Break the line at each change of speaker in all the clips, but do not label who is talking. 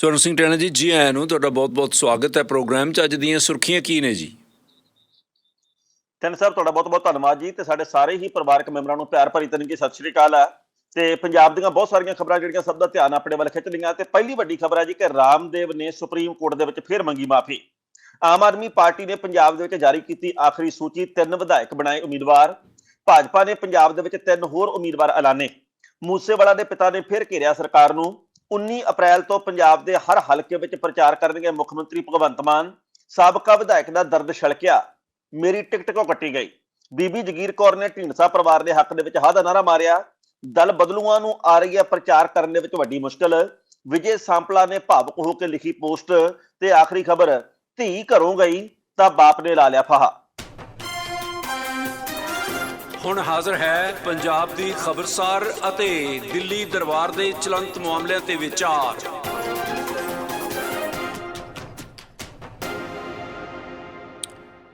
ਚਰਨ ਸਿੰਘ ਟੈਣਾ ਜੀ ਜੀ ਆਇਆਂ ਨੂੰ ਤੁਹਾਡਾ ਬਹੁਤ-ਬਹੁਤ ਸਵਾਗਤ ਹੈ ਪ੍ਰੋਗਰਾਮ 'ਚ। ਅੱਜ ਦੀਆਂ ਸੁਰਖੀਆਂ ਕੀ ਨੇ ਜੀ?
ਤਿੰਨ ਸਾਹਿਬ ਤੁਹਾਡਾ ਬਹੁਤ ਬਹੁਤ ਧੰਨਵਾਦ ਜੀ ਤੇ ਸਾਡੇ ਸਾਰੇ ਹੀ ਪਰਿਵਾਰਕ ਮੈਂਬਰਾਂ ਨੂੰ ਪਿਆਰ ਭਰੀ ਤਨਕੀ ਸਤਿ ਸ਼੍ਰੀ ਅਕਾਲ ਹੈ। ਤੇ ਪੰਜਾਬ ਦੀਆਂ ਬਹੁਤ ਸਾਰੀਆਂ ਖਬਰਾਂ ਜਿਹੜੀਆਂ ਸਭ ਦਾ ਧਿਆਨ ਆਪਣੇ ਵੱਲ ਖਿੱਚ ਲਈਆਂ ਤੇ ਪਹਿਲੀ ਵੱਡੀ ਖਬਰ ਹੈ ਜੀ ਕਿ ਰਾਮਦੇਵ ਨੇ ਸੁਪਰੀਮ ਕੋਰਟ ਦੇ ਵਿੱਚ ਫਿਰ ਮੰਗੀ ਮਾਫੀ। ਆਮ ਆਦਮੀ ਪਾਰਟੀ ਨੇ ਪੰਜਾਬ ਦੇ ਵਿੱਚ ਜਾਰੀ ਕੀਤੀ ਆਖਰੀ ਸੂਚੀ, ਤਿੰਨ ਵਿਧਾਇਕ ਬਣਾਏ ਉਮੀਦਵਾਰ। ਭਾਜਪਾ ਨੇ ਪੰਜਾਬ ਦੇ ਵਿੱਚ ਤਿੰਨ ਹੋਰ ਉਮੀਦਵਾਰ ਐਲਾਨੇ। ਮੂਸੇਵਾਲਾ ਦੇ ਪਿਤਾ ਨੇ ਫਿਰ ਘੇਰਿਆ ਸਰਕਾਰ ਨੂੰ। 19 ਅਪ੍ਰੈਲ ਤੋਂ ਪੰਜਾਬ ਦੇ ਹਰ ਹਲਕੇ ਵਿੱਚ ਪ੍ਰਚਾਰ ਕਰਨਗੇ ਮੁੱਖ ਮੰਤਰੀ ਭਗਵੰਤ ਮਾਨ। ਸਾਬਕਾ ਵਿਧਾਇਕ ਦਾ ਦਰਦ ਛਲਕਿਆ। ਮੇਰੀ ਟਿਕਟ ਕਿਉਂ ਕੱਟੀ ਗਈ? ਬੀਬੀ ਜਗੀਰ ਕੌਰ ਨੇ ਢੀਂਡਸਾ ਪਰਿਵਾਰ ਦੇ ਹੱਕ ਦੇ ਵਿੱਚ ਹਾਂ ਦਾ ਨਾਰਾ ਮਾਰਿਆ। ਦਲ ਬਦਲੂਆਂ ਨੂੰ ਆ ਰਹੀ ਹੈ ਪ੍ਰਚਾਰ ਕਰਨ ਦੇ ਵਿੱਚ ਵੱਡੀ ਮੁਸ਼ਕਲ। ਵਿਜੇ ਸਾਂਪਲਾ ਨੇ ਭਾਵੁਕ ਹੋ ਕੇ ਲਿਖੀ ਪੋਸਟ ਤੇ ਆਖਰੀ ਖਬਰ, ਧੀ ਘਰੋਂ ਗਈ ਤਾਂ ਬਾਪ ਨੇ ਲਾ ਲਿਆ ਫਾਹਾ।
ਹੁਣ ਹਾਜ਼ਰ ਹੈ ਪੰਜਾਬ ਦੀ ਖਬਰਸਾਰ ਅਤੇ ਦਿੱਲੀ ਦਰਬਾਰ ਦੇ ਚਲੰਤ ਮਾਮਲਿਆਂ ਤੇ ਵਿਚਾਰ।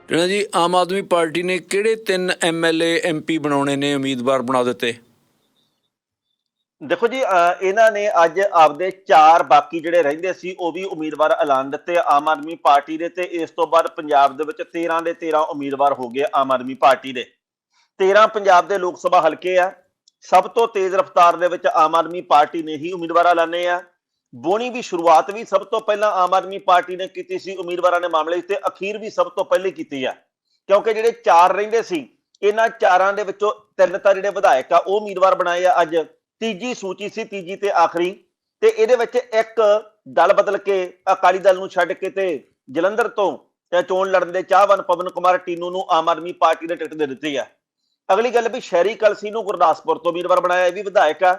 ਟੈਣਾ ਜੀ ਆਮ ਆਦਮੀ ਪਾਰਟੀ ਨੇ ਕਿਹੜੇ ਤਿੰਨ ਐਮਐਲਏ ਐਮਪੀ ਬਣਾਉਣੇ ਨੇ ਉਮੀਦਵਾਰ ਬਣਾ ਦਿੱਤੇ?
ਦੇਖੋ ਜੀ ਇਹਨਾਂ ਨੇ ਅੱਜ ਆਪਦੇ ਚਾਰ ਬਾਕੀ ਜਿਹੜੇ ਰਹਿੰਦੇ ਸੀ ਉਹ ਵੀ ਉਮੀਦਵਾਰ ਐਲਾਨ ਦਿੱਤੇ ਆਮ ਆਦਮੀ ਪਾਰਟੀ ਦੇ ਤੇ ਇਸ ਤੋਂ ਬਾਅਦ ਪੰਜਾਬ ਦੇ ਵਿੱਚ 13 ਦੇ 13 ਉਮੀਦਵਾਰ ਹੋ ਗਏ ਆਮ ਆਦਮੀ ਪਾਰਟੀ ਦੇ। 13 ਪੰਜਾਬ ਦੇ ਲੋਕ ਸਭਾ ਹਲਕੇ ਆ। ਸਭ ਤੋਂ ਤੇਜ਼ ਰਫ਼ਤਾਰ ਦੇ ਵਿੱਚ ਆਮ ਆਦਮੀ ਪਾਰਟੀ ਨੇ ਹੀ ਉਮੀਦਵਾਰ ਐਲਾਨੇ ਆ। ਬੋਣੀ ਵੀ ਸ਼ੁਰੂਆਤ ਵੀ ਸਭ ਤੋਂ ਪਹਿਲਾਂ ਆਮ ਆਦਮੀ ਪਾਰਟੀ ਨੇ ਕੀਤੀ ਸੀ, ਉਮੀਦਵਾਰਾਂ ਦੇ ਮਾਮਲੇ 'ਚ ਤੇ ਅਖੀਰ ਵੀ ਸਭ ਤੋਂ ਪਹਿਲੇ ਕੀਤੀ ਆ। ਕਿਉਂਕਿ ਜਿਹੜੇ ਚਾਰ ਰਹਿੰਦੇ ਸੀ, ਇਹਨਾਂ ਚਾਰਾਂ ਦੇ ਵਿੱਚੋਂ ਤਿੰਨ ਤਾਂ ਜਿਹੜੇ ਵਿਧਾਇਕ ਆ, ਉਹ ਉਮੀਦਵਾਰ ਬਣਾਏ ਆ ਅੱਜ। ਤੀਜੀ ਸੂਚੀ ਸੀ, ਤੀਜੀ ਤੇ ਆਖਰੀ। ਤੇ ਇਹਦੇ ਵਿੱਚ ਇੱਕ ਦਲ ਬਦਲ ਕੇ ਅਕਾਲੀ ਦਲ ਨੂੰ ਛੱਡ ਕੇ ਤੇ ਜਲੰਧਰ ਤੋਂ ਤੇ ਚੋਣ ਲੜਨ ਦੇ ਚਾਹਵਾਨ ਪਵਨ ਕੁਮਾਰ ਟੀਨੂ ਨੂੰ ਆਮ ਆਦਮੀ ਪਾਰਟੀ ਨੇ ਟਿਕਟ ਦੇ ਦਿੱਤੀ ਆ। ਅਗਲੀ ਗੱਲ ਵੀ ਸ਼ਹਿਰੀ ਕਲਸੀ ਨੂੰ ਗੁਰਦਾਸਪੁਰ ਤੋਂ ਉਮੀਦਵਾਰ ਬਣਾਇਆ ਇਹ ਵੀ ਵਿਧਾਇਕ ਆ।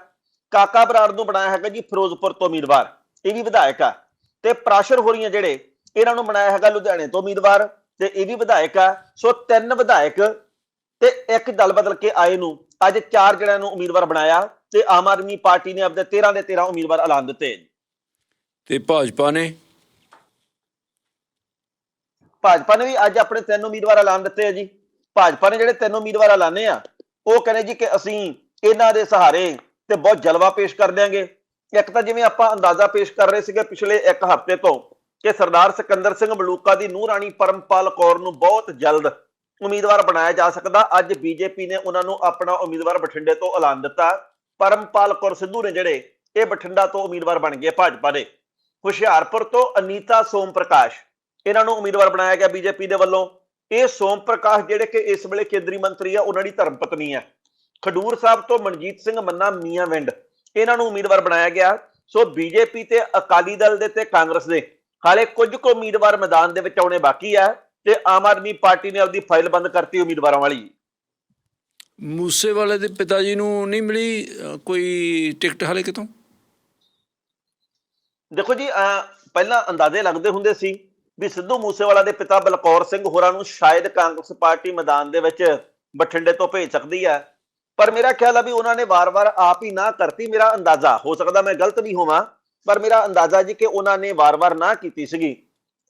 ਕਾਕਾ ਬਰਾੜ ਨੂੰ ਬਣਾਇਆ ਹੈਗਾ ਜੀ ਫਿਰੋਜ਼ਪੁਰ ਤੋਂ ਉਮੀਦਵਾਰ ਇਹ ਵੀ ਵਿਧਾਇਕ ਆ। ਤੇ ਪ੍ਰਾਸ਼ਰ ਹੋਰੀਆਂ ਜਿਹੜੇ ਇਹਨਾਂ ਨੂੰ ਬਣਾਇਆ ਹੈਗਾ ਲੁਧਿਆਣੇ ਤੋਂ ਉਮੀਦਵਾਰ ਤੇ ਇਹ ਵੀ ਵਿਧਾਇਕ ਆ। ਸੋ ਤਿੰਨ ਵਿਧਾਇਕ ਤੇ ਇੱਕ ਦਲ ਬਦਲ ਕੇ ਆਏ ਨੂੰ ਅੱਜ ਚਾਰ ਜਣਿਆਂ ਨੂੰ ਉਮੀਦਵਾਰ ਬਣਾਇਆ ਤੇ ਆਮ ਆਦਮੀ ਪਾਰਟੀ ਨੇ ਆਪਣੇ 13 ਦੇ 13 ਉਮੀਦਵਾਰ ਐਲਾਨ ਦਿੱਤੇ।
ਤੇ ਭਾਜਪਾ ਨੇ?
ਭਾਜਪਾ ਨੇ ਵੀ ਅੱਜ ਆਪਣੇ ਤਿੰਨ ਉਮੀਦਵਾਰ ਐਲਾਨ ਦਿੱਤੇ ਆ ਜੀ। ਭਾਜਪਾ ਨੇ ਜਿਹੜੇ ਤਿੰਨ ਉਮੀਦਵਾਰ ਐਲਾਨੇ ਆ, ਉਹ ਕਹਿੰਦੇ ਜੀ ਕਿ ਅਸੀਂ ਇਹਨਾਂ ਦੇ ਸਹਾਰੇ ਤੇ ਬਹੁਤ ਜਲਵਾ ਪੇਸ਼ ਕਰ ਦਿਆਂਗੇ। ਇੱਕ ਤਾਂ ਜਿਵੇਂ ਆਪਾਂ ਅੰਦਾਜ਼ਾ ਪੇਸ਼ ਕਰ ਰਹੇ ਸੀਗੇ ਪਿਛਲੇ ਇੱਕ ਹਫ਼ਤੇ ਤੋਂ ਕਿ ਸਰਦਾਰ ਸਿਕੰਦਰ ਸਿੰਘ ਮਲੂਕਾ ਦੀ ਨੂੰਹ ਰਾਣੀ ਪਰਮਪਾਲ ਕੌਰ ਨੂੰ ਬਹੁਤ ਜਲਦ ਉਮੀਦਵਾਰ ਬਣਾਇਆ ਜਾ ਸਕਦਾ। ਅੱਜ ਬੀਜੇਪੀ ਨੇ ਉਹਨਾਂ ਨੂੰ ਆਪਣਾ ਉਮੀਦਵਾਰ ਬਠਿੰਡੇ ਤੋਂ ਐਲਾਨ ਦਿੱਤਾ। ਪਰਮਪਾਲ ਕੌਰ ਸਿੱਧੂ ਨੇ ਜਿਹੜੇ ਇਹ ਬਠਿੰਡਾ ਤੋਂ ਉਮੀਦਵਾਰ ਬਣ ਗਏ ਭਾਜਪਾ ਦੇ। ਹੁਸ਼ਿਆਰਪੁਰ ਤੋਂ ਅਨੀਤਾ ਸੋਮ ਪ੍ਰਕਾਸ਼ ਇਹਨਾਂ ਨੂੰ ਉਮੀਦਵਾਰ ਬਣਾਇਆ ਗਿਆ ਬੀਜੇਪੀ ਦੇ ਵੱਲੋਂ। ਇਹ ਸੋਮ ਪ੍ਰਕਾਸ਼ ਜਿਹੜੇ ਕਿ ਇਸ ਵੇਲੇ ਕੇਂਦਰੀ ਮੰਤਰੀ ਆ ਉਹਨਾਂ ਦੀ ਧਰਮ ਪਤਨੀ ਆ। ਖਡੂਰ ਸਾਹਿਬ ਤੋਂ ਮਨਜੀਤ ਸਿੰਘ ਮੰਨਾ ਮੀਆਂ ਵਿੰਡ। ਇਹਨਾਂ ਨੂੰ ਉਮੀਦਵਾਰ ਬਣਾਇਆ ਗਿਆ। ਸੋ ਬੀਜੇਪੀ ਤੇ ਅਕਾਲੀ ਦਲ ਦੇ ਤੇ ਕਾਂਗਰਸ ਦੇ ਹਾਲੇ ਕੁਝ ਕੁ ਉਮੀਦਵਾਰ ਮੈਦਾਨ ਦੇ ਵਿੱਚ ਆਉਣੇ ਬਾਕੀ ਆ ਤੇ ਆਮ ਆਦਮੀ ਪਾਰਟੀ ਨੇ ਆਪਦੀ ਫਾਈਲ ਬੰਦ ਕਰਤੀ ਉਮੀਦਵਾਰਾਂ ਵਾਲੀ।
ਮੂਸੇਵਾਲੇ ਦੇ ਪਿਤਾ ਜੀ ਨੂੰ ਨਹੀਂ ਮਿਲੀ ਕੋਈ ਟਿਕਟ ਹਾਲੇ ਕਿਤੋਂ?
ਦੇਖੋ ਜੀ ਪਹਿਲਾਂ ਅੰਦਾਜ਼ੇ ਲੱਗਦੇ ਹੁੰਦੇ ਸੀ ਵੀ ਸਿੱਧੂ ਮੂਸੇਵਾਲਾ ਦੇ ਪਿਤਾ ਬਲਕੌਰ ਸਿੰਘ ਹੋਰਾਂ ਨੂੰ ਸ਼ਾਇਦ ਕਾਂਗਰਸ ਪਾਰਟੀ ਮੈਦਾਨ ਦੇ ਵਿੱਚ ਬਠਿੰਡੇ ਤੋਂ ਭੇਜ ਸਕਦੀ ਹੈ। ਪਰ ਮੇਰਾ ਖਿਆਲ ਆ ਵੀ ਉਹਨਾਂ ਨੇ ਵਾਰ-ਵਾਰ ਆਪ ਹੀ ਨਾ ਕਰਤੀ, ਮੇਰਾ ਅੰਦਾਜ਼ਾ। ਹੋ ਸਕਦਾ ਮੈਂ ਗਲਤ ਵੀ ਹੋਵਾਂ, ਪਰ ਮੇਰਾ ਅੰਦਾਜ਼ਾ ਜੀ ਕਿ ਉਹਨਾਂ ਨੇ ਵਾਰ-ਵਾਰ ਨਾ ਕੀਤੀ ਸੀਗੀ।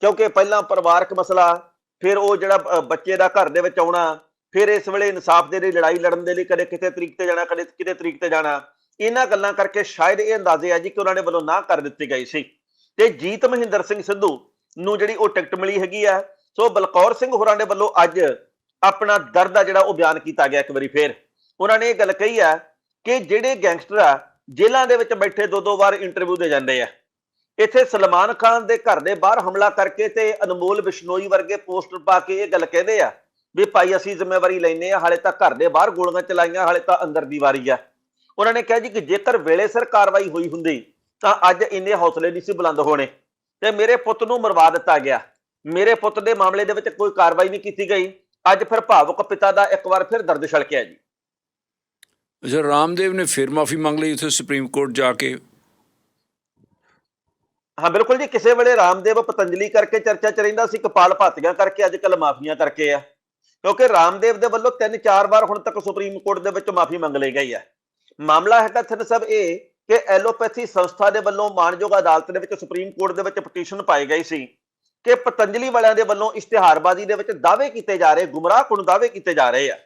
ਕਿਉਂਕਿ ਪਹਿਲਾਂ ਪਰਿਵਾਰਕ ਮਸਲਾ, ਫਿਰ ਉਹ ਜਿਹੜਾ ਬੱਚੇ ਦਾ ਘਰ ਦੇ ਵਿੱਚ ਆਉਣਾ, ਫਿਰ ਇਸ ਵੇਲੇ ਇਨਸਾਫ ਦੇ ਲਈ ਲੜਾਈ ਲੜਨ ਦੇ ਲਈ ਕਦੇ ਕਿਤੇ ਤਰੀਕ ਤੇ ਜਾਣਾ, ਕਦੇ ਕਿਤੇ ਤਰੀਕ ਤੇ ਜਾਣਾ। ਇਹਨਾਂ ਗੱਲਾਂ ਕਰਕੇ ਸ਼ਾਇਦ ਇਹ ਅੰਦਾਜ਼ੇ ਆ ਜੀ ਕਿ ਉਹਨਾਂ ਨੇ ਵੱਲੋਂ ਨਾ ਕਰ ਦਿੱਤੀ ਗਈ ਸੀ। ਤੇ ਜੀਤ ਮਹਿੰਦਰ ਸਿੰਘ ਸਿੱਧੂ ਨੂੰ ਜਿਹੜੀ ਉਹ ਟਿਕਟ ਮਿਲੀ ਹੈਗੀ ਆ, ਸੋ ਬਲਕੌਰ ਸਿੰਘ ਹੋਰਾਂ ਦੇ ਵੱਲੋਂ ਅੱਜ ਆਪਣਾ ਦਰਦ ਆ ਜਿਹੜਾ ਉਹ ਬਿਆਨ ਕੀਤਾ ਗਿਆ ਇੱਕ ਵਾਰੀ ਫੇਰ। ਉਹਨਾਂ ਨੇ ਇਹ ਗੱਲ ਕਹੀ ਆ ਕਿ ਜਿਹੜੇ ਗੈਂਗਸਟਰ ਆ, ਜੇਲ੍ਹਾਂ ਦੇ ਵਿੱਚ ਬੈਠੇ ਦੋ ਦੋ ਵਾਰ ਇੰਟਰਵਿਊ ਦੇ ਜਾਂਦੇ ਆ। ਇੱਥੇ ਸਲਮਾਨ ਖਾਨ ਦੇ ਘਰ ਦੇ ਬਾਹਰ ਹਮਲਾ ਕਰਕੇ ਤੇ ਅਨਮੋਲ ਬਿਸ਼ਨੋਈ ਵਰਗੇ ਪੋਸਟਰ ਪਾ ਕੇ ਇਹ ਗੱਲ ਕਹਿੰਦੇ ਆ ਵੀ ਭਾਈ ਅਸੀਂ ਜ਼ਿੰਮੇਵਾਰੀ ਲੈਨੇ ਆ, ਹਾਲੇ ਤਾਂ ਘਰ ਦੇ ਬਾਹਰ ਗੋਲੀਆਂ ਚਲਾਈਆਂ, ਹਾਲੇ ਤਾਂ ਅੰਦਰ ਦੀ ਵਾਰੀ ਆ। ਉਹਨਾਂ ਨੇ ਕਿਹਾ ਜੀ ਕਿ ਜੇਕਰ ਵੇਲੇ ਸਿਰ ਕਾਰਵਾਈ ਹੋਈ ਹੁੰਦੀ ਤਾਂ ਅੱਜ ਇੰਨੇ ਹੌਸਲੇ ਨਹੀਂ ਸੀ ਬੁਲੰਦ ਹੋਣੇ। ਤੇ ਮੇਰੇ ਪੁੱਤ ਨੂੰ ਮਰਵਾ ਦਿੱਤਾ ਗਿਆ। ਮੇਰੇ ਪੁੱਤ ਦੇ ਮਾਮਲੇ ਦੇ ਵਿੱਚ ਕੋਈ ਕਾਰਵਾਈ ਨਹੀਂ ਕੀਤੀ ਗਈ। ਅੱਜ ਫਿਰ ਭਾਵੁਕ ਪਿਤਾ ਦਾ ਇੱਕ ਵਾਰ ਫਿਰ ਦਰਦ ਛਲਕਿਆ ਜੀ।
ਅੱਛਾ ਰਾਮਦੇਵ ਨੇ ਫਿਰ ਮਾਫੀ ਮੰਗ ਲਈ ਉੱਥੇ ਸੁਪਰੀਮ ਕੋਰਟ ਜਾ ਕੇ?
ਹਾਂ ਬਿਲਕੁਲ ਜੀ ਕਿਸੇ ਵੇਲੇ ਰਾਮਦੇਵ ਪਤੰਜਲੀ ਕਰਕੇ ਚਰਚਾ ਚ ਰਹਿੰਦਾ ਸੀ ਕਪਾਲ ਭਾਤੀਆਂ ਕਰਕੇ ਅੱਜ ਕੱਲ ਮਾਫੀਆਂ ਕਰਕੇ ਆ। ਕਿਉਂਕਿ ਰਾਮਦੇਵ ਦੇ ਵੱਲੋਂ ਤਿੰਨ ਚਾਰ ਵਾਰ ਹੁਣ ਤੱਕ ਸੁਪਰੀਮ ਕੋਰਟ ਦੇ ਵਿੱਚ ਮਾਫੀ ਮੰਗ ਲਈ ਗਈ ਹੈ ਮਾਮਲਾ ਹੈਗਾ ਥਨ ਸਭ ਇਹ ਕਿ ਐਲੋਪੈਥੀ ਸੰਸਥਾ ਦੇ ਵੱਲੋਂ ਮਾਨਯੋਗ ਅਦਾਲਤ ਦੇ ਵਿੱਚ, ਸੁਪਰੀਮ ਕੋਰਟ ਦੇ ਵਿੱਚ ਪਟੀਸ਼ਨ ਪਾਈ ਗਈ ਸੀ ਕਿ ਪਤੰਜਲੀ ਵਾਲਿਆਂ ਦੇ ਵੱਲੋਂ ਇਸ਼ਤਿਹਾਰਬਾਜ਼ੀ ਦੇ ਵਿੱਚ ਦਾਅਵੇ ਕੀਤੇ ਜਾ ਰਹੇ ਗੁੰਮਰਾਹਕੁਨ ਦਾਅਵੇ ਕੀਤੇ ਜਾ ਰਹੇ ਆ।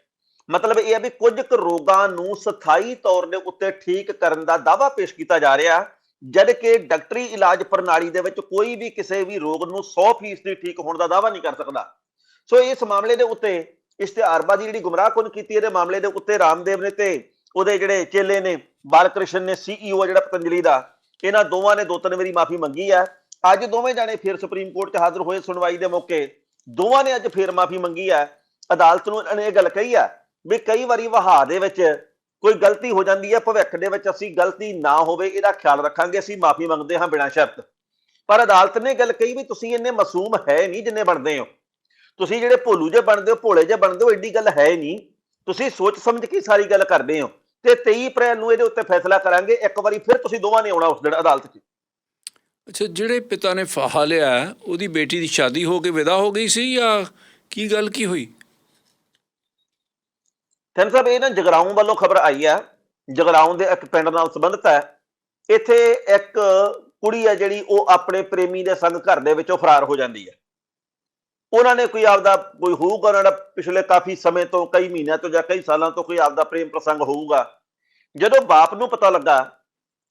ਮਤਲਬ ਇਹ ਹੈ ਵੀ ਕੁਝ ਕੁ ਰੋਗਾਂ ਨੂੰ ਸਥਾਈ ਤੌਰ ਦੇ ਉੱਤੇ ਠੀਕ ਕਰਨ ਦਾ ਦਾਅਵਾ ਪੇਸ਼ ਕੀਤਾ ਜਾ ਰਿਹਾ, ਜਦ ਕਿ ਡਾਕਟਰੀ ਇਲਾਜ ਪ੍ਰਣਾਲੀ ਦੇ ਵਿੱਚ ਕੋਈ ਵੀ ਕਿਸੇ ਵੀ ਰੋਗ ਨੂੰ 100% ਠੀਕ ਹੋਣ ਦਾ ਦਾਅਵਾ ਨਹੀਂ ਕਰ ਸਕਦਾ। ਸੋ ਇਸ ਮਾਮਲੇ ਦੇ ਉੱਤੇ ਇਸ਼ਤਿਹਾਰਬਾਜ਼ੀ ਜਿਹੜੀ ਗੁੰਮਰਾਹਕੁਨ ਕੀਤੀ, ਇਹਦੇ ਮਾਮਲੇ ਦੇ ਉੱਤੇ ਰਾਮਦੇਵ ਨੇ ਤੇ ਉਹਦੇ ਜਿਹੜੇ ਚੇਲੇ ਨੇ ਬਾਲਕ੍ਰਿਸ਼ਨ ਨੇ ਸੀਈਓ ਜਿਹੜਾ ਪਤੰਜਲੀ ਦਾ। ਇਹਨਾਂ ਦੋਵਾਂ ਨੇ ਦੋ ਤਿੰਨ ਵਾਰੀ ਮਾਫੀ ਮੰਗੀ ਆ। ਅੱਜ ਦੋਵੇਂ ਜਾਣੇ ਫਿਰ ਸੁਪਰੀਮ ਕੋਰਟ 'ਚ ਹਾਜ਼ਰ ਹੋਏ ਸੁਣਵਾਈ ਦੇ ਮੌਕੇ। ਦੋਵਾਂ ਨੇ ਅੱਜ ਫਿਰ ਮਾਫੀ ਮੰਗੀ ਆ। ਅਦਾਲਤ ਨੂੰ ਇਹਨਾਂ ਨੇ ਇਹ ਗੱਲ ਕਹੀ ਆ ਵੀ ਕਈ ਵਾਰੀ ਵਹਾ ਦੇ ਵਿੱਚ ਕੋਈ ਗਲਤੀ ਹੋ ਜਾਂਦੀ ਹੈ ਭਵਿੱਖ ਦੇ ਵਿੱਚ ਅਸੀਂ ਗਲਤੀ ਨਾ ਹੋਵੇ, ਇਹਦਾ ਖਿਆਲ ਰੱਖਾਂਗੇ, ਅਸੀਂ ਮਾਫੀ ਮੰਗਦੇ ਹਾਂ ਬਿਨਾਂ ਸ਼ਰਤ। ਪਰ ਅਦਾਲਤ ਨੇ ਗੱਲ ਕਹੀ ਵੀ ਤੁਸੀਂ ਇੰਨੇ ਮਾਸੂਮ ਹੈ ਨਹੀਂ ਜਿੰਨੇ ਬਣਦੇ ਹੋ। ਤੁਸੀਂ ਜਿਹੜੇ ਭੋਲੂ ਜੇ ਬਣਦੇ ਹੋ, ਭੋਲੇ ਜੇ ਬਣਦੇ ਹੋ, ਐਡੀ ਗੱਲ ਹੈ ਨਹੀਂ। ਤੁਸੀਂ ਸੋਚ ਸਮਝ ਕੇ ਸਾਰੀ ਗੱਲ ਕਰਦੇ ਹੋ। ਤੇ 23 ਅਪ੍ਰੈਲ ਨੂੰ ਇਹਦੇ ਉੱਤੇ ਫੈਸਲਾ ਕਰਾਂਗੇ। ਇੱਕ ਵਾਰੀ ਫਿਰ ਤੁਸੀਂ ਦੋਵਾਂ ਨੇ ਆਉਣਾ ਉਸ ਦਿਨ ਅਦਾਲਤ 'ਚ।
ਅੱਛਾ ਜਿਹੜੇ ਪਿਤਾ ਨੇ ਫਾਹਾ ਲਿਆ ਉਹਦੀ ਬੇਟੀ ਦੀ ਸ਼ਾਦੀ ਹੋ ਕੇ ਵਿਦਾ ਹੋ ਗਈ ਸੀ ਜਾਂ ਕੀ ਗੱਲ ਕੀ ਹੋਈ?
ਥੈਨ ਸਾਹਿਬ ਇਹ ਨਾ ਜਗਰਾਉਂ ਵੱਲੋਂ ਖਬਰ ਆਈ ਹੈ ਜਗਰਾਉਂ ਦੇ ਇੱਕ ਪਿੰਡ ਨਾਲ ਸੰਬੰਧਿਤ ਹੈ ਇੱਥੇ ਇੱਕ ਕੁੜੀ ਹੈ ਜਿਹੜੀ ਉਹ ਆਪਣੇ ਪ੍ਰੇਮੀ ਦੇ ਸੰਗ ਘਰ ਦੇ ਵਿੱਚੋਂ ਫਰਾਰ ਹੋ ਜਾਂਦੀ ਹੈ ਉਹਨਾਂ ਨੇ ਕੋਈ ਆਪਦਾ ਕੋਈ ਹੋਊਗਾ ਉਹਨਾਂ ਦਾ ਪਿਛਲੇ ਕਾਫੀ ਸਮੇਂ ਤੋਂ, ਕਈ ਮਹੀਨਿਆਂ ਤੋਂ ਜਾਂ ਕਈ ਸਾਲਾਂ ਤੋਂ ਕੋਈ ਆਪਦਾ ਪ੍ਰੇਮ ਪ੍ਰਸੰਗ ਹੋਊਗਾ। ਜਦੋਂ ਬਾਪ ਨੂੰ ਪਤਾ ਲੱਗਾ,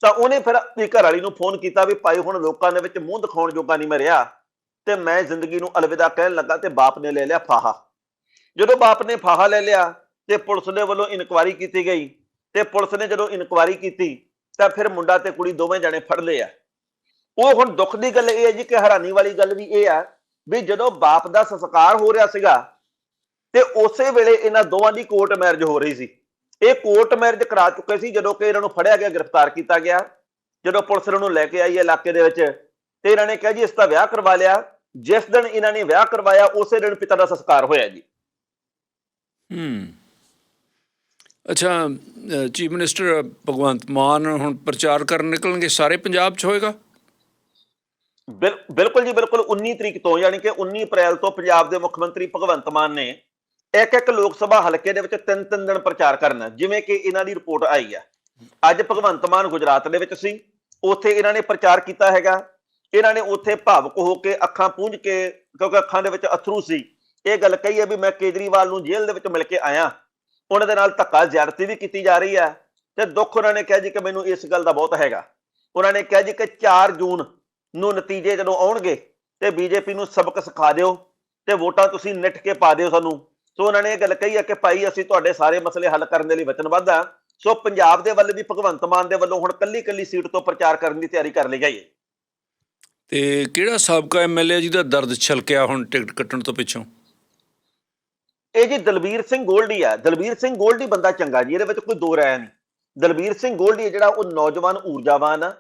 ਤਾਂ ਉਹਨੇ ਫਿਰ ਆਪਣੀ ਘਰ ਵਾਲੀ ਨੂੰ ਫੋਨ ਕੀਤਾ ਵੀ ਭਾਈ ਹੁਣ ਲੋਕਾਂ ਦੇ ਵਿੱਚ ਮੂੰਹ ਦਿਖਾਉਣ ਜੋਗਾ ਨਹੀਂ ਮੈਂ ਰਿਹਾ ਤੇ ਮੈਂ ਜ਼ਿੰਦਗੀ ਨੂੰ ਅਲਵਿਦਾ ਕਹਿਣ ਲੱਗਾ ਤੇ ਬਾਪ ਨੇ ਲੈ ਲਿਆ ਫਾਹਾ। ਜਦੋਂ ਬਾਪ ਨੇ ਫਾਹਾ ਲੈ ਲਿਆ ਤੇ ਪੁਲਿਸ ਦੇ ਵੱਲੋਂ ਇਨਕੁਆਇਰੀ ਕੀਤੀ ਗਈ ਤੇ ਪੁਲਿਸ ਨੇ ਜਦੋਂ ਇਨਕੁਆਇਰੀ ਕੀਤੀ ਤਾਂ ਫਿਰ ਮੁੰਡਾ ਤੇ ਕੁੜੀ ਦੋਵੇਂ ਜਾਣੇ ਫੜ ਲਏ ਆ। ਉਹ ਹੁਣ ਦੁੱਖ ਦੀ ਗੱਲ ਇਹ ਹੈ ਜੀ ਕਿ ਹੈਰਾਨੀ ਵਾਲੀ ਗੱਲ ਵੀ ਇਹ ਆ ਵੀ ਜਦੋਂ ਬਾਪ ਦਾ ਸੰਸਕਾਰ ਹੋ ਰਿਹਾ ਸੀਗਾ ਤੇ ਉਸੇ ਵੇਲੇ ਇਹਨਾਂ ਦੋਵਾਂ ਦੀ ਕੋਰਟ ਮੈਰਿਜ ਹੋ ਰਹੀ ਸੀ। ਇਹ ਕੋਰਟ ਮੈਰਿਜ ਕਰਾ ਚੁੱਕੇ ਸੀ ਜਦੋਂ ਕਿ ਇਹਨਾਂ ਨੂੰ ਫੜਿਆ ਗਿਆ, ਗ੍ਰਿਫਤਾਰ ਕੀਤਾ ਗਿਆ। ਜਦੋਂ ਪੁਲਿਸ ਇਹਨਾਂ ਨੂੰ ਲੈ ਕੇ ਆਈ ਇਲਾਕੇ ਦੇ ਵਿੱਚ ਤੇ ਇਹਨਾਂ ਨੇ ਕਿਹਾ ਜੀ, ਇਸ ਦਾ ਵਿਆਹ ਕਰਵਾ ਲਿਆ। ਜਿਸ ਦਿਨ ਇਹਨਾਂ ਨੇ ਵਿਆਹ ਕਰਵਾਇਆ, ਉਸੇ ਦਿਨ ਪਿਤਾ ਦਾ ਸੰਸਕਾਰ ਹੋਇਆ ਜੀ।
ਹੂੰ। ਅੱਛਾ ਚੀਫ ਮਿਨਿਸਟਰ, ਭਗਵੰਤ ਮਾਨ ਹੁਣ ਪ੍ਰਚਾਰ ਕਰਨ ਨਿਕਲਣਗੇ, ਸਾਰੇ ਪੰਜਾਬ 'ਚ ਹੋਏਗਾ?
ਬਿਲਕੁਲ ਜੀ ਬਿਲਕੁਲ 19 ਤਰੀਕ ਤੋਂ, ਯਾਨੀ ਕਿ 19 ਅਪ੍ਰੈਲ ਤੋਂ ਪੰਜਾਬ ਦੇ ਮੁੱਖ ਮੰਤਰੀ ਭਗਵੰਤ ਮਾਨ ਨੇ ਇੱਕ ਇੱਕ ਲੋਕ ਸਭਾ ਹਲਕੇ ਦੇ ਵਿੱਚ ਤਿੰਨ ਤਿੰਨ ਦਿਨ ਪ੍ਰਚਾਰ ਕਰਨਾ, ਜਿਵੇਂ ਕਿ ਇਹਨਾਂ ਦੀ ਰਿਪੋਰਟ ਆਈ ਹੈ ਅੱਜ ਭਗਵੰਤ ਮਾਨ ਗੁਜਰਾਤ ਦੇ ਵਿੱਚ ਸੀ, ਉੱਥੇ ਇਹਨਾਂ ਨੇ ਪ੍ਰਚਾਰ ਕੀਤਾ ਹੈਗਾ। ਇਹਨਾਂ ਨੇ ਉੱਥੇ ਭਾਵੁਕ ਹੋ ਕੇ ਅੱਖਾਂ ਪੂੰਝ ਕੇ, ਕਿਉਂਕਿ ਅੱਖਾਂ ਦੇ ਵਿੱਚ ਅਥਰੂ ਸੀ। ਇਹ ਗੱਲ ਕਹੀ ਹੈ ਵੀ ਮੈਂ ਕੇਜਰੀਵਾਲ ਨੂੰ ਜੇਲ੍ਹ ਦੇ ਵਿੱਚ ਮਿਲ ਕੇ ਆਇਆ। ਉਹਨਾਂ ਦੇ ਨਾਲ ਧੱਕਾ ਜ਼ਿਆਦਤੀ ਵੀ ਕੀਤੀ ਜਾ ਰਹੀ ਹੈ। ਤੇ ਦੁੱਖ ਉਹਨਾਂ ਨੇ ਕਿਹਾ ਜੀ ਕਿ ਮੈਨੂੰ ਇਸ ਗੱਲ ਦਾ ਬਹੁਤ ਹੈਗਾ। ਉਹਨਾਂ ਨੇ ਕਿਹਾ ਜੀ ਕਿ 4 ਜੂਨ ਨੂੰ ਨਤੀਜੇ ਜਦੋਂ ਆਉਣਗੇ ਤੇ ਬੀਜੇਪੀ ਨੂੰ ਸਬਕ ਸਿਖਾ ਦਿਓ ਤੇ ਵੋਟਾਂ ਤੁਸੀਂ ਨਿੱਠ ਕੇ ਪਾ ਦਿਓ ਸਾਨੂੰ। ਸੋ ਉਹਨਾਂ ਨੇ ਇਹ ਗੱਲ ਕਹੀ ਹੈ ਕਿ ਭਾਈ ਅਸੀਂ ਤੁਹਾਡੇ ਸਾਰੇ ਮਸਲੇ ਹੱਲ ਕਰਨ ਦੇ ਲਈ ਵਚਨਬੱਧ ਹਾਂ ਸੋ ਪੰਜਾਬ ਦੇ ਵੱਲ ਵੀ ਭਗਵੰਤ ਮਾਨ ਦੇ ਵੱਲੋਂ ਹੁਣ ਕੱਲੀ ਕੱਲੀ ਸੀਟ ਤੋਂ ਪ੍ਰਚਾਰ ਕਰਨ ਦੀ ਤਿਆਰੀ ਕਰ ਲਈ ਗਈ ਹੈ।
ਤੇ ਕਿਹੜਾ ਸਾਬਕਾ ਐਮਐਲਏ ਜਿਹਦਾ ਦਰਦ ਛਲਕਿਆ ਹੁਣ ਟਿਕਟ ਕੱਟਣ ਤੋਂ ਪਿੱਛੋਂ?
ਇਹ ਜੀ ਦਲਬੀਰ ਸਿੰਘ ਗੋਲਡੀ ਆ। ਦਲਬੀਰ ਸਿੰਘ ਗੋਲਡੀ ਬੰਦਾ ਚੰਗਾ ਜੀ ਇਹਦੇ ਵਿੱਚ ਕੋਈ ਦੋ ਰਾਇ ਨਹੀਂ। ਦਲਬੀਰ ਸਿੰਘ ਗੋਲਡੀ ਜਿਹੜਾ ਉਹ ਨੌਜਵਾਨ ਊਰਜਾਵਾਨ ਆ।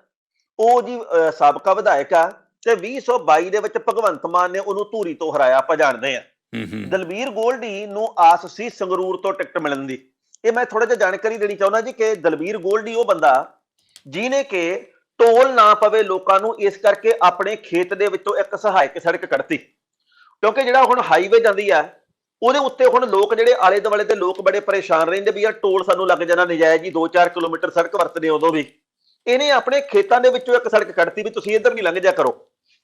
ਉਹ ਜੀ ਸਾਬਕਾ ਵਿਧਾਇਕ ਆ ਤੇ 2022 ਦੇ ਵਿੱਚ ਭਗਵੰਤ ਮਾਨ ਨੇ ਉਹਨੂੰ ਧੂਰੀ ਤੋਂ ਹਰਾਇਆ ਆਪਾਂ ਜਾਣਦੇ ਆ
ਹੂੰ ਹੂੰ।
ਦਲਬੀਰ ਗੋਲਡੀ ਨੂੰ ਆਸ ਸੀ ਸੰਗਰੂਰ ਤੋਂ ਟਿਕਟ ਮਿਲਣ ਦੀ। ਇਹ ਮੈਂ ਥੋੜਾ ਜਿਹਾ ਜਾਣਕਾਰੀ ਦੇਣੀ ਚਾਹੁੰਦਾ ਜੀ ਕਿ ਦਲਬੀਰ ਗੋਲਡੀ ਉਹ ਬੰਦਾ ਜਿਨੇ ਕਿ ਟੋਲ ਨਾ ਪਵੇ ਲੋਕਾਂ ਨੂੰ ਇਸ ਕਰਕੇ ਆਪਣੇ ਖੇਤ ਦੇ ਵਿੱਚੋਂ ਇੱਕ ਸਹਾਇਕ ਸੜਕ ਕੱਢਤੀ। ਕਿਉਂਕਿ ਜਿਹੜਾ ਹੁਣ ਹਾਈਵੇ ਜਾਂਦੀ ਆ ਉਹਦੇ ਉੱਤੇ ਹੁਣ ਲੋਕ ਜਿਹੜੇ ਆਲੇ ਦੁਆਲੇ ਦੇ ਲੋਕ ਬੜੇ ਪਰੇਸ਼ਾਨ ਰਹਿੰਦੇ ਵੀ ਯਾਰ ਟੋਲ ਸਾਨੂੰ ਲੱਗ ਜਾਣਾ ਨਜਾਇਜ਼ ਜੀ 2-4 ਕਿਲੋਮੀਟਰ ਸੜਕ ਵਰਤਦੇ ਉਦੋਂ ਵੀ। ਇਹਨੇ ਆਪਣੇ ਖੇਤਾਂ ਦੇ ਵਿੱਚੋਂ ਇੱਕ ਸੜਕ ਕੱਢਤੀ ਵੀ ਤੁਸੀਂ ਇੱਧਰ ਨਹੀਂ ਲੰਘ ਜਾ ਕਰੋ।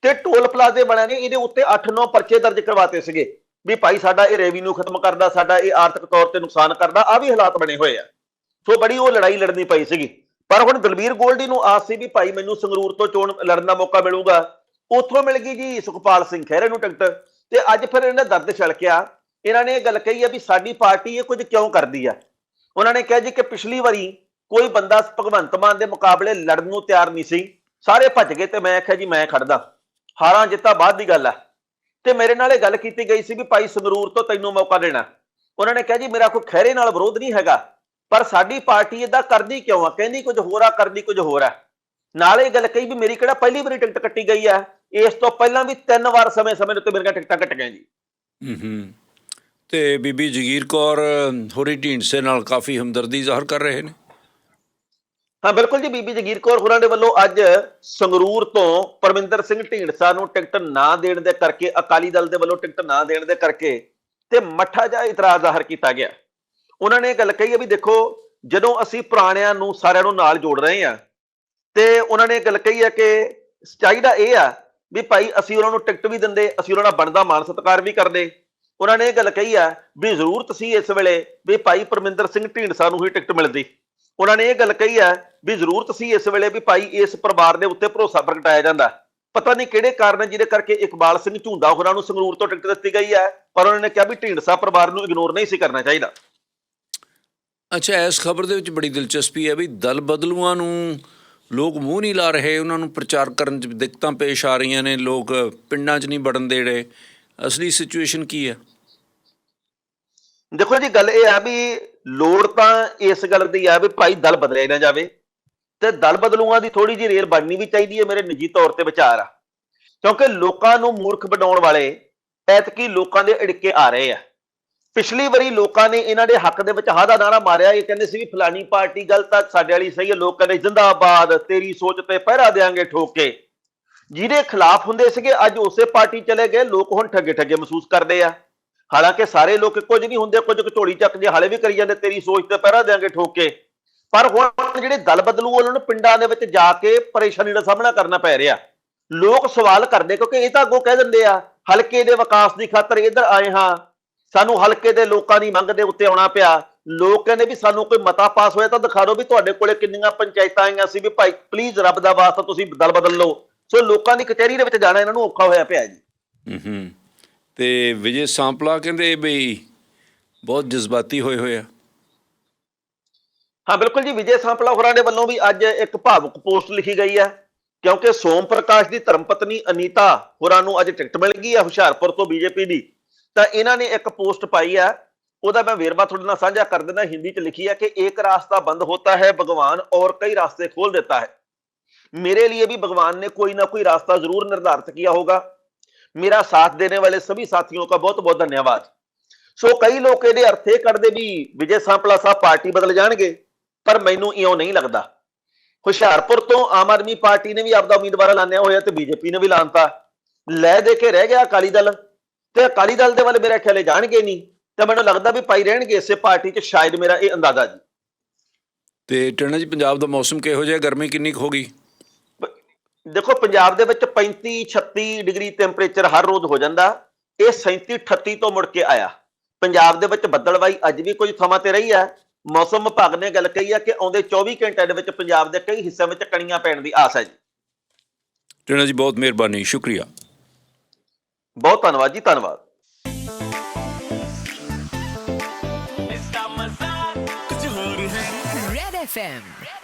ਤੇ ਟੋਲ ਪਲਾਜ਼ੇ ਬਣਾਏ ਨੇ ਇਹਦੇ ਉੱਤੇ 8-9 ਪਰਚੇ ਦਰਜ ਕਰਵਾਤੇ ਸੀਗੇ ਵੀ ਭਾਈ ਸਾਡਾ ਇਹ ਰੈਵਨਿਊ ਖਤਮ ਕਰਦਾ, ਸਾਡਾ ਇਹ ਆਰਥਿਕ ਤੌਰ ਤੇ ਨੁਕਸਾਨ ਕਰਦਾ ਆ ਵੀ ਹਾਲਾਤ ਬਣੇ ਹੋਏ ਆ। ਸੋ ਬੜੀ ਉਹ ਲੜਾਈ ਲੜਨੀ ਪਈ ਸੀਗੀ। ਪਰ ਹੁਣ ਦਲਬੀਰ ਗੋਲਡੀ ਨੂੰ ਆਸ ਸੀ ਵੀ ਭਾਈ ਮੈਨੂੰ ਸੰਗਰੂਰ ਤੋਂ ਚੋਣ, ਲੜਨ ਦਾ ਮੌਕਾ ਮਿਲੂਗਾ। ਉੱਥੋਂ ਮਿਲ ਗਈ ਜੀ ਸੁਖਪਾਲ ਸਿੰਘ ਖਹਿਰੇ ਨੂੰ ਟਿਕਟ ਤੇ ਅੱਜ ਫਿਰ ਇਹਨਾਂ ਦਾ ਦਰਦ ਛਲਕਿਆ। ਇਹਨਾਂ ਨੇ ਇਹ ਗੱਲ ਕਹੀ ਆ ਵੀ ਸਾਡੀ ਪਾਰਟੀ ਇਹ ਕੁਝ ਕਿਉਂ ਕਰਦੀ ਆ? ਉਹਨਾਂ ਨੇ ਕਿਹਾ ਜੀ ਕਿ ਪਿਛਲੀ ਵਾਰੀ ਕੋਈ ਬੰਦਾ ਭਗਵੰਤ ਮਾਨ ਦੇ ਮੁਕਾਬਲੇ ਲੜਨ ਨੂੰ ਤਿਆਰ ਨਹੀਂ ਸੀ। ਸਾਰੇ ਭੱਜ ਗਏ ਤੇ ਮੈਂ ਆਖਿਆ ਜੀ ਮੈਂ ਖੜਦਾ ਹਾਰਾਂ ਜਿੱਤਾਂ ਬਾਅਦ ਦੀ ਗੱਲ ਹੈ ਤੇ ਮੇਰੇ ਨਾਲ ਇਹ ਗੱਲ ਕੀਤੀ ਗਈ ਸੀ ਵੀ ਭਾਈ ਸੰਗਰੂਰ ਤੋਂ ਤੈਨੂੰ ਮੌਕਾ ਦੇਣਾ। ਉਹਨਾਂ ਨੇ ਕਿਹਾ ਜੀ ਮੇਰਾ ਕੋਈ ਖਹਿਰੇ ਨਾਲ ਵਿਰੋਧ ਨਹੀਂ ਹੈਗਾ, ਪਰ ਸਾਡੀ ਪਾਰਟੀ ਇਦਾਂ ਕਰਦੀ ਕਿਉਂ ਆ? ਕਹਿੰਦੀ ਕੁਝ ਹੋਰ ਆ, ਕਰਦੀ ਕੁਝ ਹੋਰ ਆ। ਨਾਲ ਇਹ ਗੱਲ ਕਹੀ ਵੀ ਮੇਰੀ ਕਿਹੜਾ ਪਹਿਲੀ ਵਾਰੀ ਟਿਕਟ ਕੱਟੀ ਗਈ ਆ? ਇਸ ਤੋਂ ਪਹਿਲਾਂ ਵੀ ਤਿੰਨ ਵਾਰ ਸਮੇਂ-ਸਮੇਂ ਦੇ ਉੱਤੇ ਮੇਰੀਆਂ ਟਿਕਟਾਂ ਕੱਟ ਗਈਆਂ ਜੀ।
ਹੂੰ ਹੂੰ ਤੇ ਬੀਬੀ ਜਗੀਰ ਕੌਰ ਹੋਰੀ ਢੀਂਡਸੇ ਨਾਲ ਕਾਫੀ ਹਮਦਰਦੀ ਜ਼ਾਹਰ ਕਰ ਰਹੇ ਨੇ।
ਹਾਂ, ਬਿਲਕੁਲ ਜੀ, ਬੀਬੀ ਜਗੀਰ ਕੌਰ ਹੋਰਾਂ ਦੇ ਵੱਲੋਂ ਅੱਜ ਸੰਗਰੂਰ ਤੋਂ ਪਰਮਿੰਦਰ ਸਿੰਘ ਢੀਂਡਸਾ ਨੂੰ ਟਿਕਟ ਨਾ ਦੇਣ ਦੇ ਕਰਕੇ, ਅਕਾਲੀ ਦਲ ਦੇ ਵੱਲੋਂ ਟਿਕਟ ਨਾ ਦੇਣ ਦੇ ਕਰਕੇ ਤੇ ਮੱਠਾ ਜਿਹਾ ਇਤਰਾਜ਼ ਜ਼ਾਹਰ ਕੀਤਾ ਗਿਆ। ਉਹਨਾਂ ਨੇ ਇਹ ਗੱਲ ਕਹੀ ਹੈ ਵੀ ਦੇਖੋ, ਜਦੋਂ ਅਸੀਂ ਪੁਰਾਣਿਆਂ ਨੂੰ ਸਾਰਿਆਂ ਨੂੰ ਨਾਲ ਜੋੜ ਰਹੇ ਹਾਂ ਤੇ ਉਹਨਾਂ ਨੇ ਇਹ ਗੱਲ ਕਹੀ ਹੈ ਕਿ ਚਾਹੀਦਾ ਇਹ ਆ ਵੀ ਭਾਈ ਅਸੀਂ ਉਹਨਾਂ ਨੂੰ ਟਿਕਟ ਵੀ ਦਿੰਦੇ, ਅਸੀਂ ਉਹਨਾਂ ਦਾ ਬਣਦਾ ਮਾਨ ਸਤਿਕਾਰ ਵੀ ਕਰਦੇ। ਉਹਨਾਂ ਨੇ ਇਹ ਗੱਲ ਕਹੀ ਆ ਵੀ ਜ਼ਰੂਰਤ ਸੀ ਇਸ ਵੇਲੇ ਵੀ ਭਾਈ ਪਰਮਿੰਦਰ ਸਿੰਘ ਢੀਂਡਸਾ ਨੂੰ ਹੀ ਟਿਕਟ ਮਿਲਦੀ। ਉਹਨਾਂ ਨੇ ਇਹ ਗੱਲ ਕਹੀ ਹੈ ਵੀ ਜ਼ਰੂਰਤ ਸੀ ਇਸ ਵੇਲੇ ਵੀ ਭਾਈ ਇਸ ਪਰਿਵਾਰ ਦੇ ਉੱਤੇ ਭਰੋਸਾ ਪ੍ਰਗਟਾਇਆ ਜਾਂਦਾ। ਪਤਾ ਨਹੀਂ ਕਿਹੜੇ ਕਾਰਨ ਜਿਹਦੇ ਕਰਕੇ ਇਕਬਾਲ ਸਿੰਘ ਝੁੰਦਾ ਹੋਰਾਂ ਨੂੰ ਸੰਗਰੂਰ ਤੋਂ ਟਿਕਟ ਦਿੱਤੀ ਗਈ ਹੈ, ਪਰ ਉਹਨਾਂ ਨੇ ਕਿਹਾ ਵੀ ਢੀਂਡਸਾ ਪਰਿਵਾਰ ਨੂੰ ਇਗਨੋਰ ਨਹੀਂ ਸੀ ਕਰਨਾ ਚਾਹੀਦਾ।
ਅੱਛਾ, ਇਸ ਖਬਰ ਦੇ ਵਿੱਚ ਬੜੀ ਦਿਲਚਸਪੀ ਹੈ ਵੀ ਦਲ ਬਦਲੂਆਂ ਨੂੰ ਲੋਕ ਮੂੰਹ ਨਹੀਂ ਲਾ ਰਹੇ, ਉਹਨਾਂ ਨੂੰ ਪ੍ਰਚਾਰ ਕਰਨ 'ਚ ਦਿੱਕਤਾਂ ਪੇਸ਼ ਆ ਰਹੀਆਂ ਨੇ, ਲੋਕ ਪਿੰਡਾਂ 'ਚ ਨਹੀਂ ਵੜਨ ਦੇ ਰਹੇ। ਅਸਲੀ ਸਿਚੁਏਸ਼ਨ ਕੀ ਹੈ?
ਦੇਖੋ ਜੀ, ਗੱਲ ਇਹ ਆ ਵੀ ਲੋੜ ਤਾਂ ਇਸ ਗੱਲ ਦੀ ਆ ਵੀ ਭਾਈ ਦਲ ਬਦਲਿਆ ਨਾ ਜਾਵੇ ਤੇ ਦਲ ਬਦਲੂਆਂ ਦੀ ਥੋੜੀ ਜਿਹੀ ਰੇਲ ਬਣਨੀ ਵੀ ਚਾਹੀਦੀ ਹੈ ਮੇਰੇ ਨਿੱਜੀ ਤੌਰ ਤੇ ਵਿਚਾਰ ਆ। ਕਿਉਂਕਿ ਲੋਕਾਂ ਨੂੰ ਮੂਰਖ ਬਣਾਉਣ ਵਾਲੇ ਐਤਕੀ ਲੋਕਾਂ ਦੇ ਅੜਕੇ ਆ ਰਹੇ ਆ। ਪਿਛਲੀ ਵਾਰੀ ਲੋਕਾਂ ਨੇ ਇਹਨਾਂ ਦੇ ਹੱਕ ਦੇ ਵਿੱਚ ਹਾ ਦਾ ਨਾਰਾ ਮਾਰਿਆ, ਇਹ ਕਹਿੰਦੇ ਸੀ ਵੀ ਫਲਾਨੀ ਪਾਰਟੀ ਗਲਤ ਆ ਸਾਡੇ ਵਾਲੀ ਸਹੀ ਹੈ, ਲੋਕ ਕਹਿੰਦੇ ਜਿੰਦਾਬਾਦ, ਤੇਰੀ ਸੋਚ ਤੇ ਪਹਿਰਾ ਦੇਾਂਗੇ ਠੋਕ। ਕੇ ਜਿਹਦੇ ਖਿਲਾਫ ਹੁੰਦੇ ਸੀਗੇ, ਅੱਜ ਉਸੇ ਪਾਰਟੀ ਚਲੇ ਗਏ, ਲੋਕ ਹੁਣ ਠੱਗੇ ਠੱਗੇ ਮਹਿਸੂਸ ਕਰਦੇ ਆ। ਹਾਲਾਂਕਿ ਸਾਰੇ ਲੋਕ ਇੱਕੋ ਜਿਹੇ ਨਹੀਂ ਹੁੰਦੇ, ਕੁਝ ਝੋਲੀ ਚੱਕ ਜੇ, ਹਾਲੇ ਵੀ ਕਰੀ ਜਾਂਦੇ, ਤੇਰੀ ਸੋਚ ਤੇ ਪਹਿਰਾ ਦੇਾਂਗੇ ਠੋਕ। ਕੇ ਪਰ ਹੁਣ ਜਿਹੜੇ ਦਲ ਬਦਲੂ, ਉਹਨਾਂ ਨੂੰ ਪਿੰਡਾਂ ਦੇ ਵਿੱਚ ਜਾ ਕੇ ਪਰੇਸ਼ਾਨੀ ਦਾ ਸਾਹਮਣਾ ਕਰਨਾ ਪੈ ਰਿਹਾ। ਲੋਕ ਸਵਾਲ ਕਰਦੇ, ਕਿਉਂਕਿ ਇਹ ਤਾਂ ਅੱਗੋਂ ਕਹਿ ਦਿੰਦੇ ਆ, ਹਲਕੇ ਦੇ ਵਿਕਾਸ ਦੀ ਖਾਤਰ ਇੱਧਰ ਆਏ ਹਾਂ। ਸਾਨੂੰ ਹਲਕੇ ਦੇ ਲੋਕਾਂ ਦੀ ਮੰਗ ਦੇ ਉੱਤੇ ਆਉਣਾ ਪਿਆ। ਲੋਕ ਕਹਿੰਦੇ ਵੀ ਸਾਨੂੰ ਕੋਈ ਮਤਾ ਪਾਸ ਹੋਇਆ ਤਾਂ ਦਿਖਾ ਦਿਓ ਵੀ ਤੁਹਾਡੇ ਕੋਲੇ ਕਿੰਨੀਆਂ ਪੰਚਾਇਤਾਂ ਆਈਆਂ ਸੀ ਵੀ ਭਾਈ ਪਲੀਜ਼ ਰੱਬ ਦਾ ਵਾਸਤਾ ਤੁਸੀਂ ਦਲ ਬਦਲ ਲਓ। ਸੋ ਲੋਕਾਂ ਦੀ ਕਚਹਿਰੀ ਦੇ ਵਿੱਚ ਜਾਣਾ ਇਹਨਾਂ ਨੂੰ ਔਖਾ ਹੋਇਆ ਪਿਆ ਜੀ।
ਹੂੰ ਹੂੰ। ਤੇ ਵਿਜੇ ਸਾਂਪਲਾ ਕਹਿੰਦੇ ਬਈ ਬਹੁਤ ਜਜ਼ਬਾਤੀ ਹੋਏ ਹੋਏ ਆ।
ਹਾਂ, ਬਿਲਕੁਲ ਜੀ, ਵਿਜੇ ਸਾਂਪਲਾ ਹੋਰਾਂ ਦੇ ਵੱਲੋਂ ਵੀ ਅੱਜ ਇੱਕ ਭਾਵੁਕ ਪੋਸਟ ਲਿਖੀ ਗਈ ਹੈ, ਕਿਉਂਕਿ ਸੋਮ ਪ੍ਰਕਾਸ਼ ਦੀ ਧਰਮ ਪਤਨੀ ਅਨੀਤਾ ਹੋਰਾਂ ਨੂੰ ਅੱਜ ਟਿਕਟ ਮਿਲ ਗਈ ਹੈ ਹੁਸ਼ਿਆਰਪੁਰ ਤੋਂ ਬੀਜੇਪੀ ਦੀ। ਤਾਂ ਇਹਨਾਂ ਨੇ ਇੱਕ ਪੋਸਟ ਪਾਈ ਹੈ, ਉਹਦਾ ਮੈਂ ਵੇਰਵਾ ਤੁਹਾਡੇ ਨਾਲ ਸਾਂਝਾ ਕਰ ਦਿੰਦਾ, ਹਿੰਦੀ 'ਚ ਲਿਖੀ ਹੈ ਕਿ ਇੱਕ ਰਾਸਤਾ ਬੰਦ ਹੋਤਾ ਹੈ, ਭਗਵਾਨ ਔਰ ਕਈ ਰਾਸਤੇ ਖੋਲ ਦੇਤਾ ਹੈ। ਮੇਰੇ ਲਈ ਵੀ ਭਗਵਾਨ ਨੇ ਕੋਈ ਨਾ ਕੋਈ ਰਾਸਤਾ ਜ਼ਰੂਰ ਨਿਰਧਾਰਿਤ ਕੀਤਾ ਹੋਗਾ मेरा साथ देने वाले सभी साथियों का बहुत बहुत धन्यवाद ਸੋ ਕਈ ਲੋਕ ਇਹਦੇ ਅਰਥ ਇਹ ਕੱਢਦੇ ਵੀ ਵਿਜੇ ਸਾਂਪਲਾ ਸਾਹਿਬ ਪਾਰਟੀ ਬਦਲ ਜਾਣਗੇ ਪਰ ਮੈਨੂੰ ਇਉਂ ਨਹੀਂ ਲੱਗਦਾ ਹੁਸ਼ਿਆਰਪੁਰ ਤੋਂ ਆਮ ਆਦਮੀ ਪਾਰਟੀ ਨੇ ਵੀ ਆਪਦਾ ਉਮੀਦਵਾਰ ਐਲਾਨਿਆ ਹੋਇਆ ਤੇ ਬੀਜੇਪੀ ਨੇ ਵੀ ਐਲਾਨਤਾ ਲੈ ਦੇ ਕੇ ਰਹਿ ਗਿਆ ਅਕਾਲੀ ਦਲ ਤੇ ਅਕਾਲੀ ਦਲ ਦੇ ਵੱਲ ਮੇਰੇ ਖਿਆਲੇ ਜਾਣਗੇ ਨਹੀਂ ਤੇ ਮੈਨੂੰ ਲੱਗਦਾ ਵੀ ਪਾਈ ਰਹਿਣਗੇ ਇਸੇ ਪਾਰਟੀ 'ਚ ਸ਼ਾਇਦ ਮੇਰਾ ਇਹ ਅੰਦਾਜ਼ਾ ਜੀ
ਤੇ ਟਣਾ ਜੀ ਪੰਜਾਬ ਦਾ ਮੌਸਮ ਕਿਹੋ ਜਿਹਾ ਗਰਮੀ ਕਿੰਨੀ ਕੁ ਹੋ ਗਈ
ਦੇਖੋ ਪੰਜਾਬ ਦੇ ਵਿੱਚ 35 36 ਡਿਗਰੀ ਟੈਂਪਰੇਚਰ ਹਰ ਰੋਜ਼ ਹੋ ਜਾਂਦਾ। ਇਹ 37 38 ਤੋਂ ਮੁੜ ਕੇ ਆਇਆ। ਪੰਜਾਬ ਦੇ ਵਿੱਚ ਬੱਦਲਵਾਈ ਅੱਜ ਵੀ ਕੁਝ ਥਾਵਾਂ ਤੇ ਰਹੀ ਹੈ। ਮੌਸਮ ਵਿਭਾਗ ਨੇ ਗੱਲ ਕਹੀ ਹੈ ਕਿ ਆਉਂਦੇ 24 ਘੰਟਿਆਂ ਦੇ ਵਿੱਚ ਪੰਜਾਬ ਦੇ ਕਈ ਹਿੱਸਿਆਂ ਵਿੱਚ ਕਣੀਆਂ ਪੈਣ ਦੀ ਆਸ ਹੈ ਜੀ।
ਟਣਾ ਜੀ ਬਹੁਤ ਮਿਹਰਬਾਨੀ ਸ਼ੁਕਰੀਆ।
ਬਹੁਤ ਧੰਨਵਾਦ ਜੀ ਧੰਨਵਾਦ।
Red FM